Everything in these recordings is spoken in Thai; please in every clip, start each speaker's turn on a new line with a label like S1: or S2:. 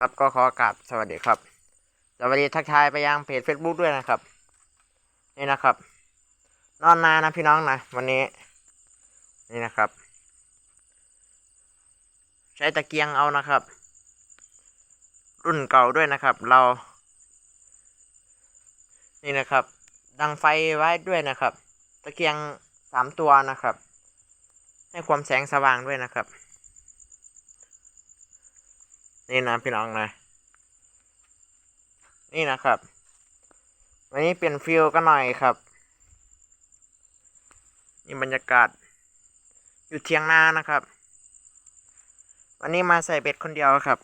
S1: ครับก็ขอกราบสวัสดีครับสวัสดีทักทายไปยังเพจ Facebook ด้วยนะครับ นี่นะครับ นอนนานนะพี่น้องนะวันนี้ นี่นะครับ ใช้ตะเกียงเอานะครับ รุ่นเก่าด้วยนะครับ เรา นี่นะครับ ดังไฟไว้ด้วยนะครับ ตะเกียงสามตัวนะครับ ให้ความแสงสว่างด้วยนะครับ นี่นะพี่น้องนะ นี่นะครับวันนี้เปลี่ยนฟิลกันหน่อยครับ นี่บรรยากาศ อยู่เทียงนานะครับ วันนี้มาใส่เบ็ดคนเดียวครับ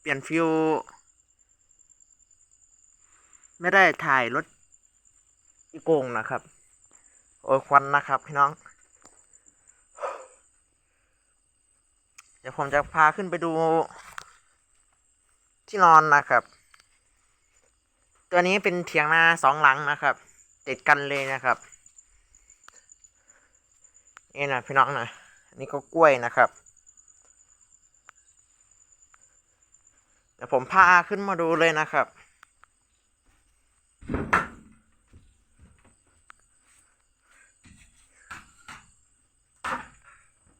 S1: เปลี่ยนฟิลไม่ได้ถ่ายรถอีโกงนะครับ โอ้ควันนะครับพี่น้อง เดี๋ยวผมจะพาขึ้นไปดู ที่นอนนะครับ ตัวนี้เป็นเถียงนาสองหลังนะครับ ติดกันเลยนะครับนี่นะพี่น้องนะนนี้ก็กล้วยนะครับ เดี๋ยวผมพาขึ้นมาดูเลยนะครับ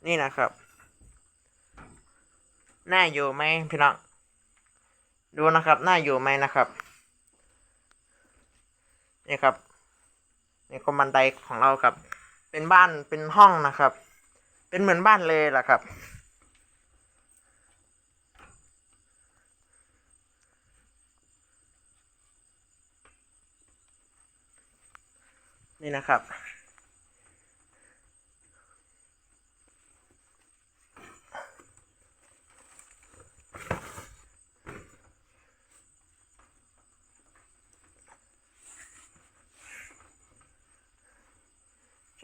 S1: นี่นะครับ น่าอยู่ไหมพี่น้อง ดูนะครับน่าอยู่ไหมนะครับนี่ครับนี่ก็บันไดของเราครับ เป็นบ้านเป็นห้องนะครับ เป็นเหมือนบ้านเลยล่ะครับ นี่นะครับ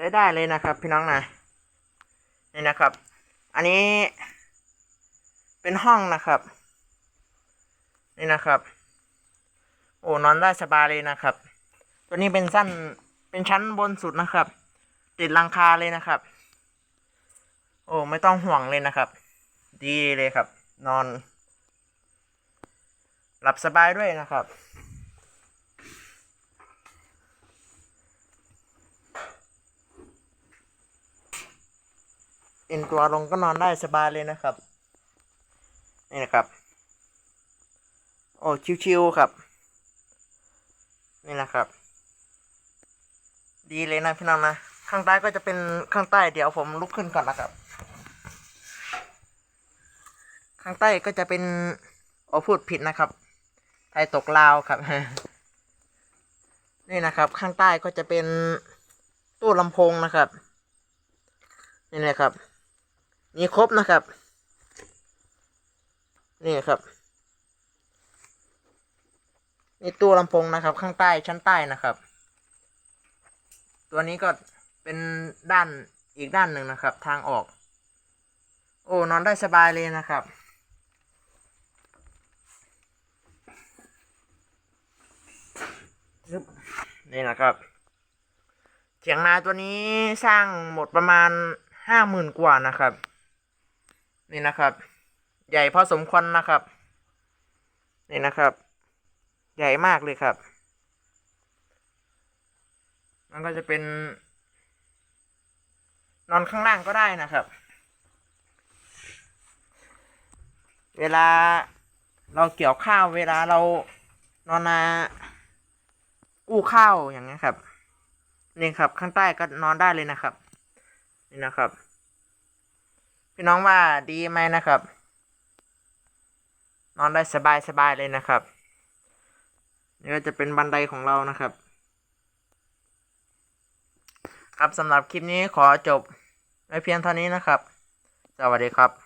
S1: ช้ได้เลยนะครับ พี่น้องนะนี่นะครับ อันนี้เป็นห้องนะครับ นี่นะครับ โอ้นอนได้สบายเลยนะครับ ตัวนี้เป็นสั้นเป็นชั้นบนสุดนะครับ ติดลังคาเลยนะครับ โอ้ไม่ต้องห่วงเลยนะครับ ดีเลยครับ นอน หลับสบายด้วยนะครับ อ็นตัวลงก็นอนได้สบายเลยนะครับ นี่นะครับ โอ้ชิวๆครับ นี่นะครับ ดีเลยนะพี่น้องนะ ข้างใต้ก็จะเป็นข้างใต้เดี๋ยวผมลุกขึ้นก่อนนะครับ ข้างใต้ก็จะเป็นโอ้พูดผิดนะครับ ไทยตกลาวครับ นี่นะครับ ข้างใต้ก็จะเป็นตู้ลำโพงนะครับ นี่เลยครับ มีครบนะครับ นี่ครับนี่ตู้ลำโพงนะครับ ข้างใต้ชั้นใต้นะครับ ตัวนี้ก็เป็นด้านอีกด้านหนึ่งนะครับ ทางออก โอ้นอนได้สบายเลยนะครับซึบนี่นะครับเถียงนาตัวนี้สร้างหมดประมาณห้าหมื่นกว่านะครับ นี่นะครับ ใหญ่พอสมควรนะครับ นี่นะครับ ใหญ่มากเลยครับ มันก็จะเป็น นอนข้างล่างก็ได้นะครับ เวลาเราเกี่ยวข้าวเวลาเรานอนนาอู้ข้าวอย่างเงี้ยครับนี่ครับ ข้างใต้ก็นอนได้เลยนะครับ นี่นะครับ พี่น้องว่าดีไหมนะครับ นอนได้สบายสบายเลยนะครับนี่ก็จะเป็นบันไดของเรานะครับ ครับสำหรับคลิปนี้ขอจบไว้เพียงเท่านี้นะครับ สวัสดีครับ